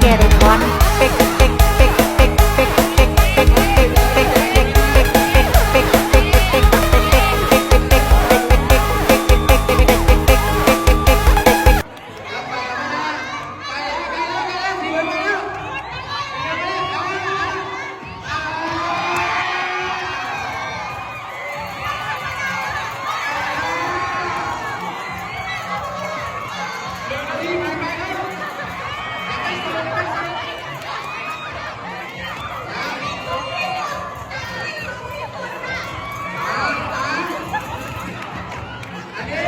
together Yeah.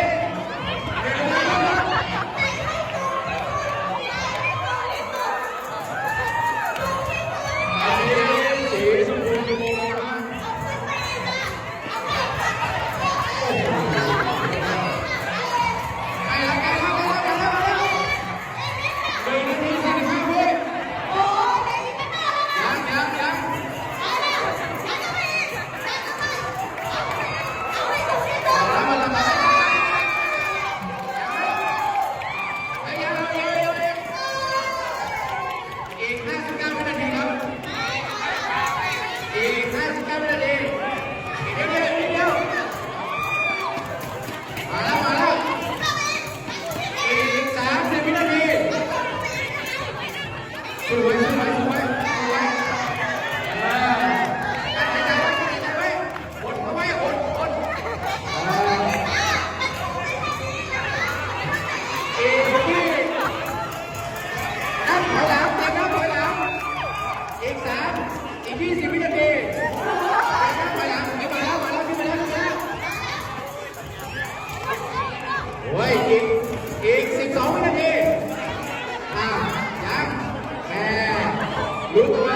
เฮ้ยอีกอีก 12 วินาที อะยังแหมรู้ตัว